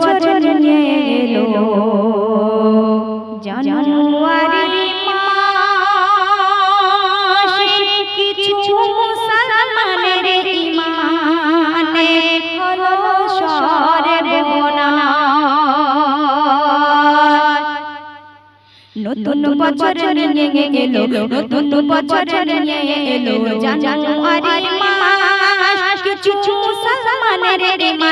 বছর জানুয়ারি মাস কিছু মুসলমানের ইমানে হলো নতুন বছর নিয়ে এলো, নতুন বছর নিয়ে এলো। জানুয়ারি মাস, কিছু মুসলমানের ইমান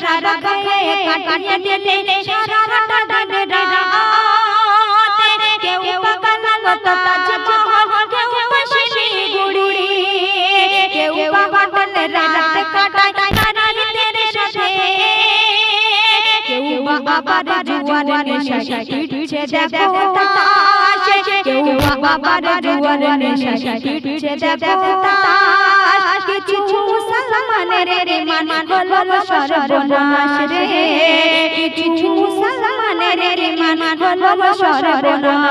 সারা গায়ে কাটিয়ে দিলে সারা রাত রাতে কেউ পাগল গত তাজমহল কেউ বসে গুড়ি কেউ পাগল রাত কাটায় তারিতের সাথে কেউ বাবার জুয়ার নেশায় পিটছে দেখো তাস কেউ বাবার জুয়ার নেশায় পিটছে দেখো তাস হলো সর্বনাশ রে। কিছু মুসলমানের মান হলো সর্বনাশ।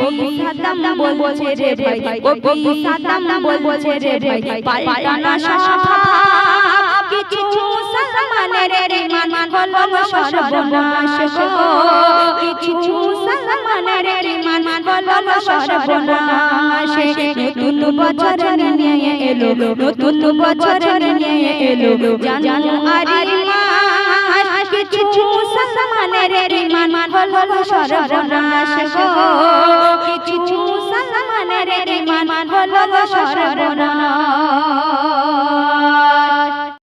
কবি সাদাম বলছে রে ভাই কবি বলছে রে ভাই পাল্টানো স্বভাব কিছু মুসলমানের ইমান হলো সর্বনাশ কিছু মুসলমানের ইমান হলো সর্বনাশ নতুন বছর নিয়ে এলো, নতুন বছর নিয়ে এলো। জানুয়ারি মাস, কিছু মুসলমানের ইমান হলো সর্বনাশ কিছু